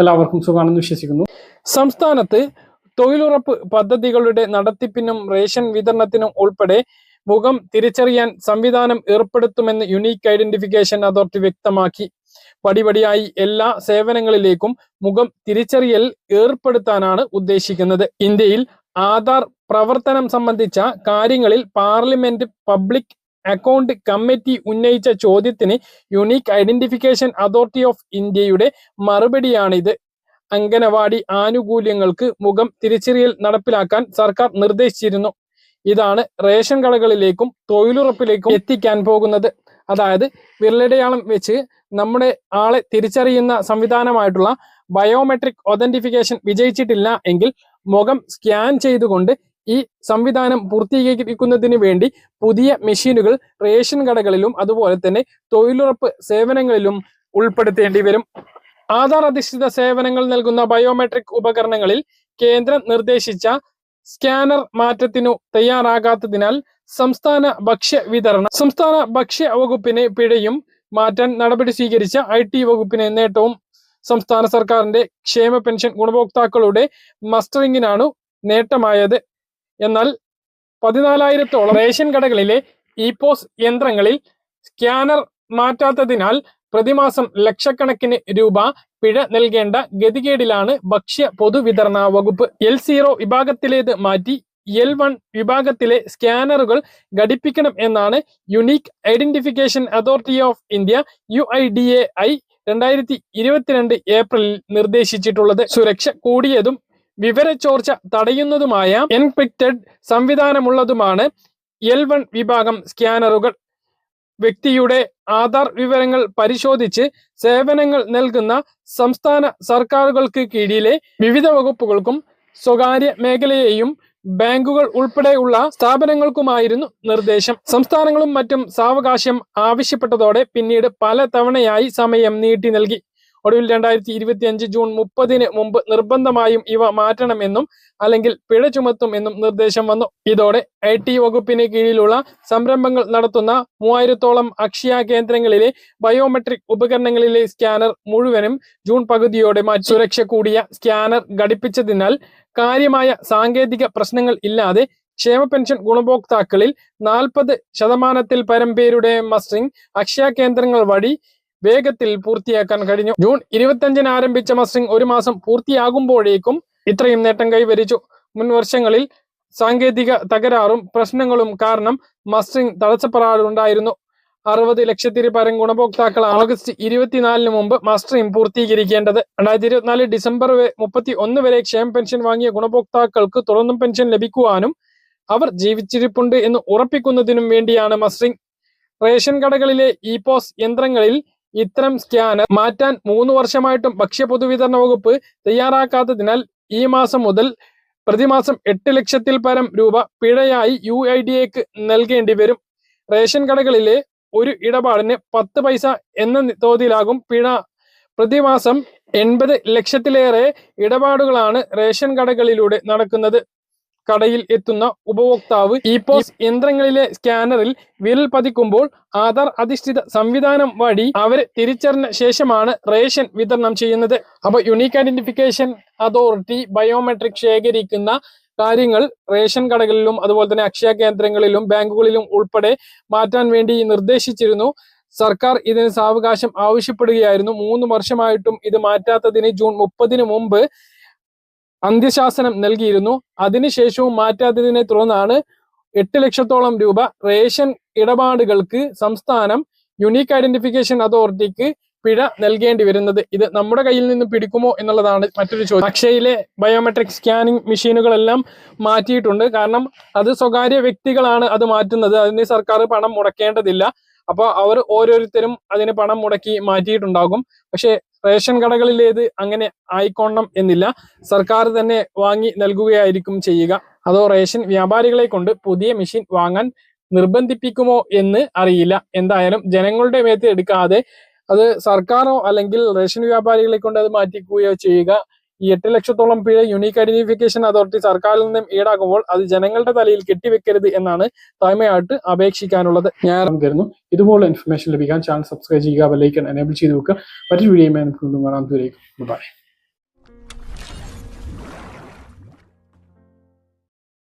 എല്ലാവർക്കും സുഖമാണെന്ന് വിശ്വസിക്കുന്നു. സംസ്ഥാനത്ത് തൊഴിലുറപ്പ് പദ്ധതികളുടെ നടത്തിപ്പിനും റേഷൻ വിതരണത്തിനും ഉൾപ്പെടെ മുഖം തിരിച്ചറിയാൻ സംവിധാനം ഏർപ്പെടുത്തുമെന്ന് യുണീക്ക് ഐഡന്റിഫിക്കേഷൻ അതോറിറ്റി വ്യക്തമാക്കി. പടിപടിയായി എല്ലാ സേവനങ്ങളിലേക്കും മുഖം തിരിച്ചറിയൽ ഏർപ്പെടുത്താനാണ് ഉദ്ദേശിക്കുന്നത്. ഇന്ത്യയിൽ ആധാർ പ്രവർത്തനം സംബന്ധിച്ച കാര്യങ്ങളിൽ പാർലമെന്റ് പബ്ലിക് അക്കൗണ്ട് കമ്മിറ്റി ഉന്നയിച്ച ചോദ്യത്തിന് യുണീക്ക് ഐഡന്റിഫിക്കേഷൻ അതോറിറ്റി ഓഫ് ഇന്ത്യയുടെ മറുപടിയാണിത്. അംഗനവാടി ആനുകൂല്യങ്ങൾക്ക് മുഖം തിരിച്ചറിയൽ നടപ്പിലാക്കാൻ സർക്കാർ നിർദ്ദേശിച്ചിരുന്നു. ഇതാണ് റേഷൻ കടകളിലേക്കും തൊഴിലുറപ്പിലേക്കും എത്തിക്കാൻ പോകുന്നത്. അതായത് വിരലടയാളം വെച്ച് നമ്മുടെ ആളെ തിരിച്ചറിയുന്ന സംവിധാനമായിട്ടുള്ള ബയോമെട്രിക് ഒതന്റിഫിക്കേഷൻ വിജയിച്ചിട്ടില്ല എങ്കിൽ മുഖം സ്കാൻ ചെയ്തുകൊണ്ട് ഈ സംവിധാനം പൂർത്തീകരിക്കുന്നതിന് വേണ്ടി പുതിയ മെഷീനുകൾ റേഷൻ കടകളിലും അതുപോലെ തന്നെ തൊഴിലുറപ്പ് സേവനങ്ങളിലും ഉൾപ്പെടുത്തേണ്ടി വരും. ആധാർ അധിഷ്ഠിത സേവനങ്ങൾ നൽകുന്ന ബയോമെട്രിക് ഉപകരണങ്ങളിൽ കേന്ദ്രം നിർദ്ദേശിച്ച സ്കാനർ മാറ്റത്തിനു തയ്യാറാകാത്തതിനാൽ സംസ്ഥാന ഭക്ഷ്യ വിതരണ സംസ്ഥാന ഭക്ഷ്യ വകുപ്പിന് പിഴയും മാറ്റാൻ നടപടി സ്വീകരിച്ച ഐ ടി വകുപ്പിന് നേട്ടവും സംസ്ഥാന സർക്കാരിന്റെ ക്ഷേമ പെൻഷൻ ഗുണഭോക്താക്കളുടെ മസ്റ്ററിംഗിനാണ് നേട്ടമായത്. എന്നാൽ പതിനാലായിരത്തോളം റേഷൻ കടകളിലെ ഇപോസ് പോസ് യന്ത്രങ്ങളിൽ സ്കാനർ മാറ്റാത്തതിനാൽ പ്രതിമാസം ലക്ഷക്കണക്കിന് രൂപ പിഴ നൽകേണ്ട ഗതികേടിലാണ് ഭക്ഷ്യ പൊതുവിതരണ വകുപ്പ് എൽ സീറോ വിഭാഗത്തിലേത് മാറ്റി എൽ വൺ വിഭാഗത്തിലെ സ്കാനറുകൾ ഘടിപ്പിക്കണം എന്നാണ് unique identification authority of India U I D A I രണ്ടായിരത്തി ഇരുപത്തിരണ്ട് ഏപ്രിലിൽ നിർദ്ദേശിച്ചിട്ടുള്ളത്. സുരക്ഷ കൂടിയതും വിവരച്ചോർച്ച തടയുന്നതുമായ എൻക്രിപ്റ്റഡ് സംവിധാനമുള്ളതുമാണ് എൽ വൺ വിഭാഗം സ്കാനറുകൾ. വ്യക്തിയുടെ ആധാർ വിവരങ്ങൾ പരിശോധിച്ച് സേവനങ്ങൾ നൽകുന്ന സംസ്ഥാന സർക്കാരുകൾക്ക് കീഴിലെ വിവിധ വകുപ്പുകൾക്കും സ്വകാര്യ മേഖലയെയും ബാങ്കുകൾ ഉൾപ്പെടെയുള്ള സ്ഥാപനങ്ങൾക്കുമായിരുന്നു നിർദ്ദേശം. സംസ്ഥാനങ്ങളും മറ്റും സാവകാശം ആവശ്യപ്പെട്ടതോടെ പിന്നീട് പല തവണയായി സമയം നീട്ടി നൽകി. ഒടുവിൽ രണ്ടായിരത്തി ഇരുപത്തി അഞ്ച് ജൂൺ മുപ്പതിന് മുമ്പ് നിർബന്ധമായും ഇവ മാറ്റണമെന്നും അല്ലെങ്കിൽ പിഴ ചുമത്തും എന്നും നിർദ്ദേശം വന്നു. ഇതോടെ ഐ ടി വകുപ്പിന് കീഴിലുള്ള സംരംഭങ്ങൾ നടത്തുന്ന മൂവായിരത്തോളം അക്ഷയ കേന്ദ്രങ്ങളിലെ ബയോമെട്രിക് ഉപകരണങ്ങളിലെ സ്കാനർ മുഴുവനും ജൂൺ പകുതിയോടെ സുരക്ഷ കൂടിയ സ്കാനർ ഘടിപ്പിച്ചതിനാൽ കാര്യമായ സാങ്കേതിക പ്രശ്നങ്ങൾ ഇല്ലാതെ ക്ഷേമ പെൻഷൻ ഗുണഭോക്താക്കളിൽ നാൽപ്പത് ശതമാനത്തിൽ പരം പേരുടെ മസ്റ്ററിംഗ് അക്ഷയ കേന്ദ്രങ്ങൾ വഴി വേഗത്തിൽ പൂർത്തിയാക്കാൻ കഴിഞ്ഞു. ജൂൺ ഇരുപത്തിയഞ്ചിന് ആരംഭിച്ച മസ്റ്റിംഗ് ഒരു മാസം പൂർത്തിയാകുമ്പോഴേക്കും ഇത്രയും നേട്ടം കൈവരിച്ചു. മുൻ വർഷങ്ങളിൽ സാങ്കേതിക തകരാറും പ്രശ്നങ്ങളും കാരണം മസ്റ്ററിംഗ് തടസ്സപ്പെടാറുണ്ടായിരുന്നു അറുപത് ലക്ഷത്തിന് പരം ഗുണഭോക്താക്കൾ ഓഗസ്റ്റ് ഇരുപത്തിനാലിന് മുമ്പ് മസ്റ്ററിംഗ് പൂർത്തീകരിക്കേണ്ടത്. രണ്ടായിരത്തി ഇരുപത്തിനാല് ഡിസംബർ മുപ്പത്തി ഒന്ന് വരെ ക്ഷേമ പെൻഷൻ വാങ്ങിയ ഗുണഭോക്താക്കൾക്ക് തുടർന്നും പെൻഷൻ ലഭിക്കുവാനും അവർ ജീവിച്ചിരിപ്പുണ്ട് എന്ന് ഉറപ്പിക്കുന്നതിനും വേണ്ടിയാണ് മസ്റ്ററിംഗ് റേഷൻ കടകളിലെ ഇ പോസ് യന്ത്രങ്ങളിൽ ഇത്തരം സ്കാനർ മാറ്റാൻ മൂന്ന് വർഷമായിട്ടും ഭക്ഷ്യ പൊതുവിതരണ വകുപ്പ് തയ്യാറാക്കാത്തതിനാൽ ഈ മാസം മുതൽ പ്രതിമാസം എട്ട് ലക്ഷത്തിൽ പരം രൂപ പിഴയായി യു ഐ ഡി എക്ക് നൽകേണ്ടി വരും. റേഷൻ കടകളിലെ ഒരു ഇടപാടിന് പത്ത് പൈസ എന്ന തോതിലാകും പിഴ. പ്രതിമാസം എൺപത് ലക്ഷത്തിലേറെ ഇടപാടുകളാണ് റേഷൻ കടകളിലൂടെ നടക്കുന്നത്. കടയിൽ എത്തുന്ന ഉപഭോക്താവ് ഇ പോസ് യന്ത്രങ്ങളിലെ സ്കാനറിൽ വിരൽ പതിക്കുമ്പോൾ ആധാർ അധിഷ്ഠിത സംവിധാനം വഴി അവരെ തിരിച്ചറിഞ്ഞ ശേഷമാണ് റേഷൻ വിതരണം ചെയ്യുന്നത്. അപ്പൊ യുണീക്ക് ഐഡന്റിഫിക്കേഷൻ അതോറിറ്റി ബയോമെട്രിക് ശേഖരിക്കുന്ന കാര്യങ്ങൾ റേഷൻ കടകളിലും അതുപോലെ തന്നെ അക്ഷയ കേന്ദ്രങ്ങളിലും ബാങ്കുകളിലും ഉൾപ്പെടെ മാറ്റാൻ വേണ്ടി നിർദ്ദേശിച്ചിരുന്നു. സർക്കാർ ഇതിന് സാവകാശം ആവശ്യപ്പെടുകയായിരുന്നു. മൂന്ന് വർഷമായിട്ടും ഇത് മാറ്റാത്തതിന് ജൂൺ മുപ്പതിന് മുമ്പ് അന്ത്യശാസനം നൽകിയിരുന്നു. അതിനുശേഷവും മാറ്റാത്തതിനെ തുടർന്നാണ് എട്ട് ലക്ഷത്തോളം രൂപ റേഷൻ ഇടപാടുകൾക്ക് സംസ്ഥാനം യുണീക്ക് ഐഡന്റിഫിക്കേഷൻ അതോറിറ്റിക്ക് പിഴ നൽകേണ്ടി വരുന്നത്. ഇത് നമ്മുടെ കയ്യിൽ നിന്ന് പിടിക്കുമോ എന്നുള്ളതാണ് മറ്റൊരു ചോദ്യം. അക്ഷയിലെ ബയോമെട്രിക് സ്കാനിങ് മെഷീനുകളെല്ലാം മാറ്റിയിട്ടുണ്ട്. കാരണം അത് സ്വകാര്യ വ്യക്തികളാണ് അത് മാറ്റുന്നത്. അതിന് സർക്കാർ പണം മുടക്കേണ്ടതില്ല. അപ്പോൾ അവർ ഓരോരുത്തരും അതിന് പണം മുടക്കി മാറ്റിയിട്ടുണ്ടാകും. പക്ഷേ റേഷൻ കടകളിലേത് അങ്ങനെ ആയിക്കോണം എന്നില്ല. സർക്കാർ തന്നെ വാങ്ങി നൽകുകയായിരിക്കും ചെയ്യുക. അതോ റേഷൻ വ്യാപാരികളെ കൊണ്ട് പുതിയ മെഷീൻ വാങ്ങാൻ നിർബന്ധിപ്പിക്കുമോ എന്ന് അറിയില്ല. എന്തായാലും ജനങ്ങളുടെ മേത്ത് എടുക്കാതെ അത് സർക്കാരോ അല്ലെങ്കിൽ റേഷൻ വ്യാപാരികളെ കൊണ്ട് അത് മാറ്റിക്കുകയോ ചെയ്യുക ഈ എട്ട് ലക്ഷത്തോളം പിഴ യുണീക്ക് ഐഡന്റിഫിക്കേഷൻ അതോറിറ്റി സർക്കാരിൽ നിന്നും ഈടാക്കുമ്പോൾ അത് ജനങ്ങളുടെ തലയിൽ കെട്ടിവെക്കരുത് എന്നാണ് താഴ്മയായിട്ട് അപേക്ഷിക്കാനുള്ളത്. ഞാൻ തരുന്നു ഇതുപോലെ ഇൻഫർമേഷൻ ലഭിക്കാൻ ചാനൽ സബ്സ്ക്രൈബ് ചെയ്യുക ബെല്ലൈക്കൺ എനേബിൾ ചെയ്ത് വെക്കുക. മറ്റൊരു നമുക്ക് വീണ്ടും കാണാം. ബൈ